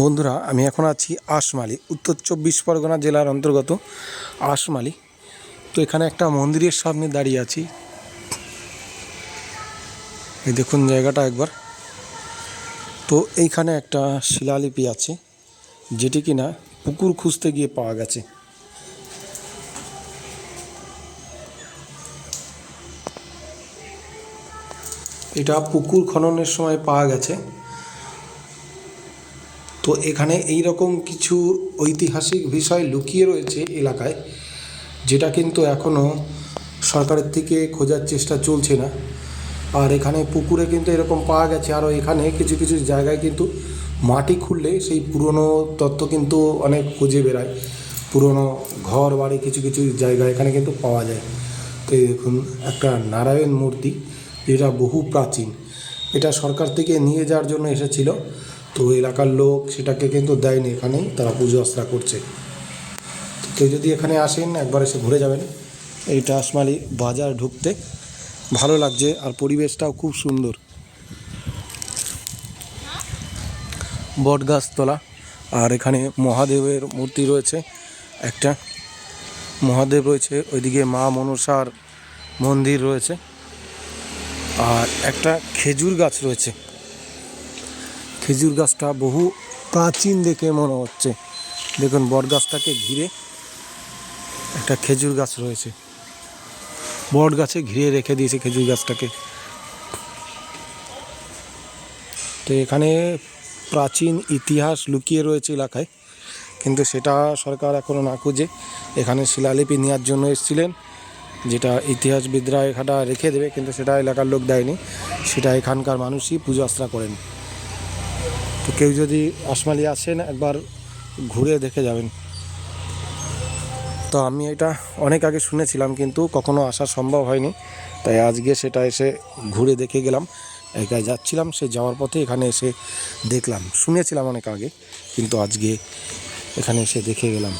বন্ধুরা, আমি এখন আছি আশমালি উত্তর চব্বিশ পরগনা জেলার অন্তর্গত আশমালি তো এখানে একটা মন্দিরের সামনে দাঁড়িয়ে আছি। এই দেখুন জায়গাটা একবার। তো এইখানে একটা শিলালিপি আছে, যেটি কিনা পুকুর খুঁজতে গিয়ে পাওয়া গেছে। এটা পুকুর খননের সময় পাওয়া গেছে। তো এখানে এই রকম কিছু ঐতিহাসিক বিষয় লুকিয়ে রয়েছে এলাকায়, যেটা কিন্তু এখনও সরকারের থেকে খোঁজার চেষ্টা চলছে না। আর এখানে পুকুরে কিন্তু এরকম পাওয়া গেছে। আরও এখানে কিছু কিছু জায়গায় কিন্তু মাটি খুললে সেই পুরনো তত্ত্ব কিন্তু অনেক খুঁজে বেড়ায়। পুরনো ঘর বাড়ি কিছু কিছু জায়গা এখানে কিন্তু পাওয়া যায়। তো দেখুন, একটা নারায়ণ মূর্তি, যেটা বহু প্রাচীন। এটা সরকার থেকে নিয়ে যাওয়ার জন্য এসেছিল। তো এলাকার লোক সেটাকে কিন্তু দেয়নি এখানেই তারা পুজো আশ্রা করছে। কেউ যদি এখানে আসেন, একবার এসে ঘুরে যাবেন। এই আসমালি বাজার ঢুকতে ভালো লাগছে আর পরিবেশটাও খুব সুন্দর। বট গাছতলা আর এখানে মহাদেবের মূর্তি রয়েছে একটা। মহাদেব রয়েছে, ওইদিকে মা মনসার মন্দির রয়েছে। আর একটা খেজুর গাছ রয়েছে। খেজুর গাছটা বহু প্রাচীন দেখে মনে হচ্ছে। দেখুন, বট গাছটাকে ঘিরে একটা খেজুর গাছ রয়েছে। বট গাছে ঘিরে রেখে দিয়েছে খেজুর গাছটাকে। তো এখানে প্রাচীন ইতিহাস লুকিয়ে রয়েছে এলাকায়, কিন্তু সেটা সরকার এখনও না খুঁজে। এখানে শিলালিপি নেওয়ার জন্য এসেছিলেন, যেটা ইতিহাসবিদরা এখানটা রেখে দেবে, কিন্তু সেটা এলাকার লোক দেয়নি। সেটা এখানকার মানুষই পুজো আশ্রা করেন। তো কেউ যদি আসমালি আসেন, একবার ঘুরে দেখে যাবেন। তো আমি এটা অনেক আগে শুনেছিলাম, কিন্তু কখনো আসা সম্ভব হয়নি। তাই আজকে সেটা এসে ঘুরে দেখে গেলাম। একাই যাচ্ছিলাম, সে যাওয়ার পথে এখানে এসে দেখলাম। শুনেছিলাম অনেক আগে, কিন্তু আজকে এখানে এসে দেখে গেলাম।